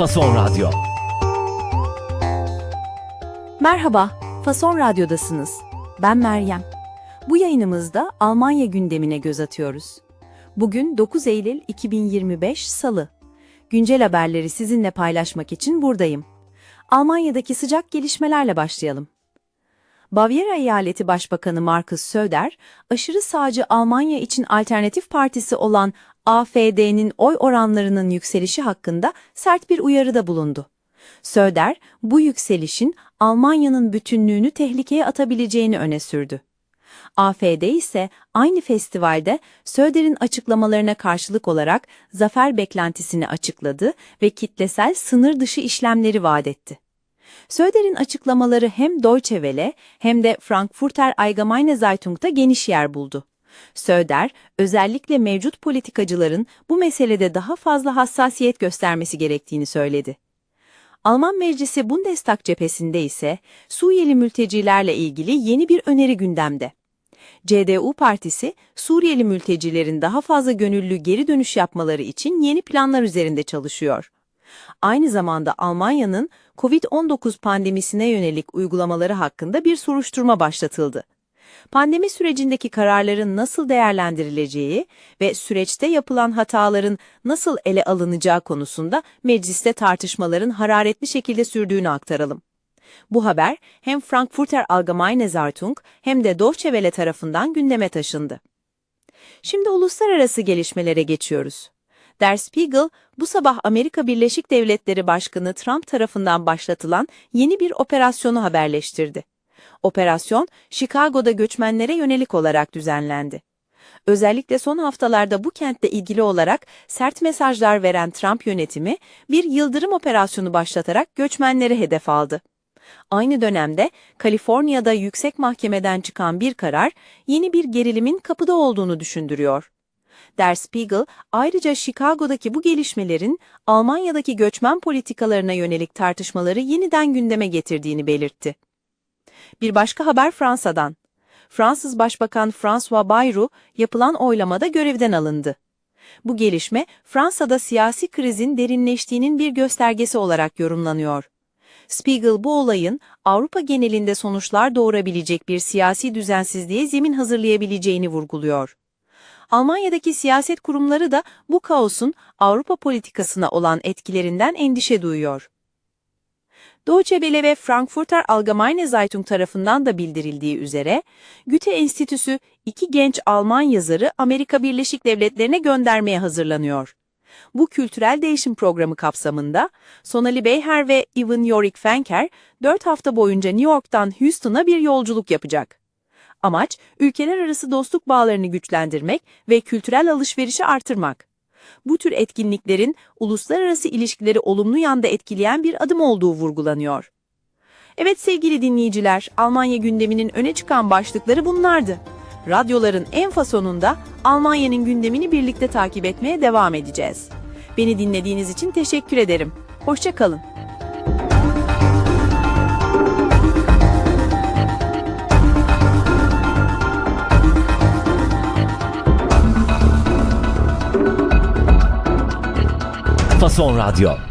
Fason Radyo. Merhaba, Fason Radyo'dasınız. Ben Meryem. Bu yayınımızda Almanya gündemine göz atıyoruz. Bugün 9 Eylül 2025 Salı. Güncel haberleri sizinle paylaşmak için buradayım. Almanya'daki sıcak gelişmelerle başlayalım. Bavyera Eyaleti Başbakanı Markus Söder, aşırı sağcı Almanya için alternatif partisi olan AFD'nin oy oranlarının yükselişi hakkında sert bir uyarıda bulundu. Söder, bu yükselişin Almanya'nın bütünlüğünü tehlikeye atabileceğini öne sürdü. AFD ise aynı festivalde Söder'in açıklamalarına karşılık olarak zafer beklentisini açıkladı ve kitlesel sınır dışı işlemleri vaat etti. Söder'in açıklamaları hem Deutsche Welle hem de Frankfurter Allgemeine Zeitung'da geniş yer buldu. Söder, özellikle mevcut politikacıların bu meselede daha fazla hassasiyet göstermesi gerektiğini söyledi. Alman Meclisi Bundestag cephesinde ise Suriyeli mültecilerle ilgili yeni bir öneri gündemde. CDU partisi, Suriyeli mültecilerin daha fazla gönüllü geri dönüş yapmaları için yeni planlar üzerinde çalışıyor. Aynı zamanda Almanya'nın COVID-19 pandemisine yönelik uygulamaları hakkında bir soruşturma başlatıldı. Pandemi sürecindeki kararların nasıl değerlendirileceği ve süreçte yapılan hataların nasıl ele alınacağı konusunda mecliste tartışmaların hararetli şekilde sürdüğünü aktaralım. Bu haber hem Frankfurter Allgemeine Zeitung hem de Deutsche Welle tarafından gündeme taşındı. Şimdi uluslararası gelişmelere geçiyoruz. Der Spiegel, bu sabah Amerika Birleşik Devletleri Başkanı Trump tarafından başlatılan yeni bir operasyonu haberleştirdi. Operasyon, Chicago'da göçmenlere yönelik olarak düzenlendi. Özellikle son haftalarda bu kentle ilgili olarak sert mesajlar veren Trump yönetimi bir yıldırım operasyonu başlatarak göçmenleri hedef aldı. Aynı dönemde Kaliforniya'da yüksek mahkemeden çıkan bir karar yeni bir gerilimin kapıda olduğunu düşündürüyor. Der Spiegel ayrıca Chicago'daki bu gelişmelerin Almanya'daki göçmen politikalarına yönelik tartışmaları yeniden gündeme getirdiğini belirtti. Bir başka haber Fransa'dan. Fransız Başbakan François Bayrou yapılan oylamada görevden alındı. Bu gelişme Fransa'da siyasi krizin derinleştiğinin bir göstergesi olarak yorumlanıyor. Spiegel bu olayın Avrupa genelinde sonuçlar doğurabilecek bir siyasi düzensizliğe zemin hazırlayabileceğini vurguluyor. Almanya'daki siyaset kurumları da bu kaosun Avrupa politikasına olan etkilerinden endişe duyuyor. Deutsche Welle ve Frankfurter Allgemeine Zeitung tarafından da bildirildiği üzere, Goethe Enstitüsü iki genç Alman yazarı Amerika Birleşik Devletleri'ne göndermeye hazırlanıyor. Bu kültürel değişim programı kapsamında Sonali Beyher ve Ivan Yorik Fenker 4 hafta boyunca New York'tan Houston'a bir yolculuk yapacak. Amaç, ülkeler arası dostluk bağlarını güçlendirmek ve kültürel alışverişi artırmak. Bu tür etkinliklerin uluslararası ilişkileri olumlu yanda etkileyen bir adım olduğu vurgulanıyor. Evet sevgili dinleyiciler, Almanya gündeminin öne çıkan başlıkları bunlardı. Radyoların en fasonunda Almanya'nın gündemini birlikte takip etmeye devam edeceğiz. Beni dinlediğiniz için teşekkür ederim. Hoşçakalın. Fason Radyo.